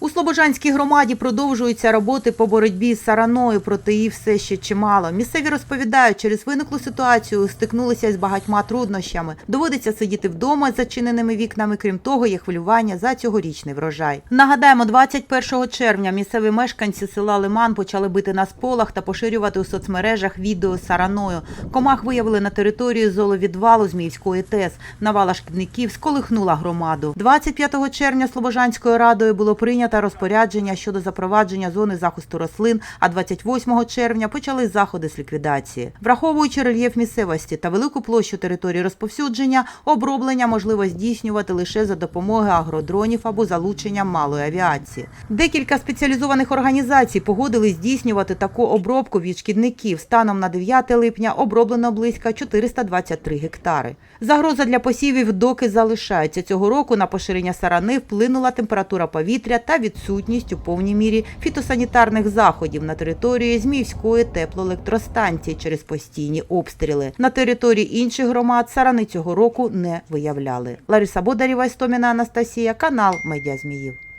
У Слобожанській громаді продовжуються роботи по боротьбі з сараною, проте її все ще чимало. Місцеві розповідають, через виниклу ситуацію стикнулися з багатьма труднощами. Доводиться сидіти вдома з зачиненими вікнами. Крім того, є хвилювання за цьогорічний врожай. Нагадаємо, 21 червня місцеві мешканці села Лиман почали бити на сполах та поширювати у соцмережах відео з сараною. Комах виявили на території золовідвалу Зміївської ТЕС. Навала шкідників сколихнула громаду. 25 червня Слобожанською радою було прийнято розпорядження щодо запровадження зони захисту рослин, а 28 червня почали заходи з ліквідації. Враховуючи рельєф місцевості та велику площу території розповсюдження, оброблення можливо здійснювати лише за допомогою агродронів або залученням малої авіації. Декілька спеціалізованих організацій погодили здійснювати таку обробку від шкідників. Станом на 9 липня оброблено близько 423 гектари. Загроза для посівів доки залишається. Цього року на поширення сарани вплинула температура повітря відсутність у повній мірі фітосанітарних заходів на території Зміївської теплоелектростанції через постійні обстріли. На території інших громад сарани цього року не виявляли. Лариса Бодарєва, Істоміна Анастасія, канал Медіа Зміїв.